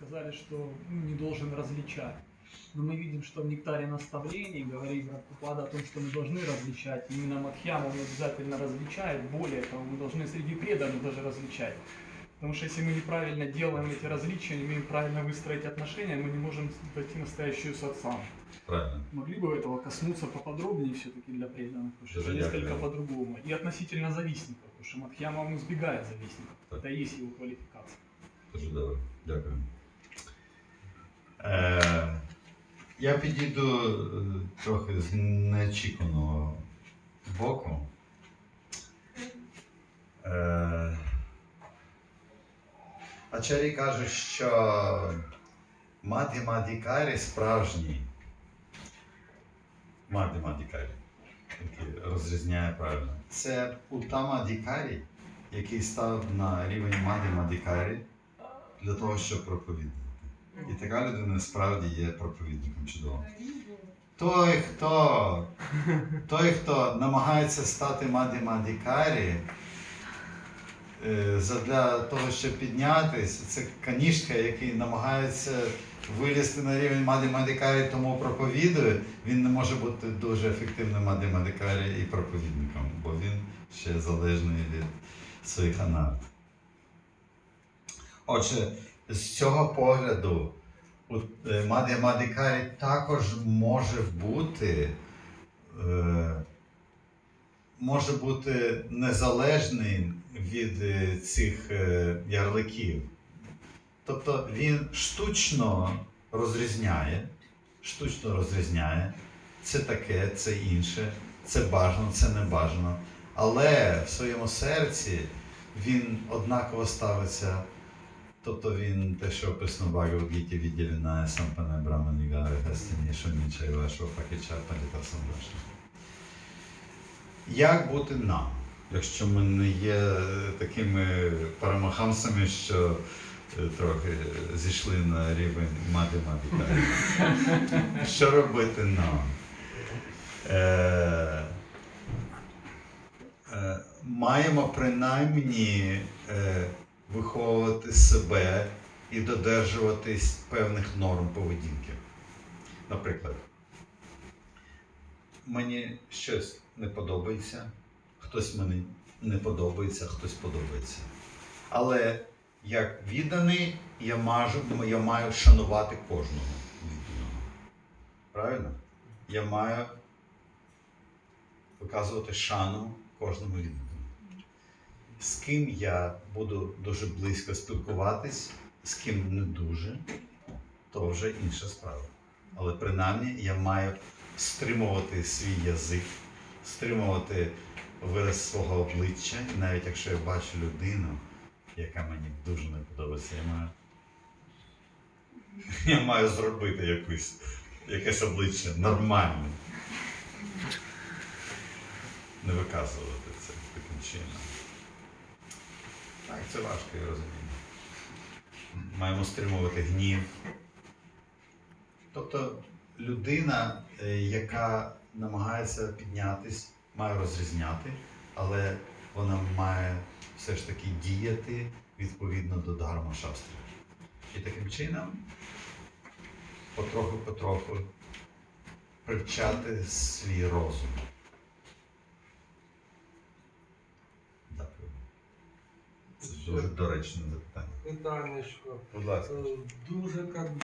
сказали, что ну, не должен различать. Но мы видим, что в нектаре наставлений говорит Прабхупада о том, что мы должны различать. Именно Мадхьяму он обязательно различает. Более того, мы должны среди преданных даже различать. Потому что если мы неправильно делаем эти различия, не умеем правильно выстроить отношения, мы не можем пройти настоящую сатсангу. Правильно. Могли бы этого коснуться поподробнее все-таки для преданных, потому что это несколько по-другому. И относительно завистников, потому что Мадхьяма он избегает завистников. Так. Это и есть его квалификация. Дуже добре. Дякую. Я підійду е, трохи з неочікуваного боку. Е, Ачарі каже, що Маді Мадікарі справжній. Маді Мадікарі, розрізняє правильно. Це Утама Дікарі, який став на рівень Маді Мадікарі для того, щоб проповідувати. І така людина справді є проповідником чудовим. Той, хто, той, хто намагається стати Маді Мадікарі, е, для того, щоб піднятися, це канішка, який намагається вилізти на рівень Маді Мадікарі, тому проповідує, він не може бути дуже ефективним Маді Мадікарі і проповідником, бо він ще залежний від своїх анарт. Отже, з цього погляду е, Мадикарі також може бути, е, може бути незалежний від е, цих ярликів. Тобто він штучно розрізняє, штучно розрізняє це таке, це інше, це бажано, це не бажано. Але в своєму серці він однаково ставиться Тобто він те, що описано в Багавгіті, відділена сампане Брамані Гари Хастині Шоніча і вашого Пакіча Паліта Самбраша. Як бути нам, якщо ми не є такими парамахамсами, що трохи зійшли на рівень математики? Що робити нам? Е, е, маємо принаймні е, виховувати себе і додержуватись певних норм поведінки. Наприклад, мені щось не подобається, хтось мені не подобається, хтось подобається. Але як відданий, я, мажу, я маю шанувати кожного відданого. Правильно? Я маю виказувати шану кожному відданому. З ким я буду дуже близько спілкуватись, з ким не дуже, то вже інша справа. Але принаймні я маю стримувати свій язик, стримувати вираз свого обличчя, і навіть якщо я бачу людину, яка мені дуже не подобається, я маю, я маю зробити якусь, якесь обличчя нормальне. Не виказувати це таким чином. Це важко, я розумію. Маємо стримувати гнів. Тобто людина, е, яка намагається піднятись, має розрізняти, але вона має все ж таки діяти відповідно до Дharma шастри. І таким чином потроху-потроху привчати свій розум. Дякую. Це дуже доречне запитання. Питаннячко. Будь ласка. Е, Дуже как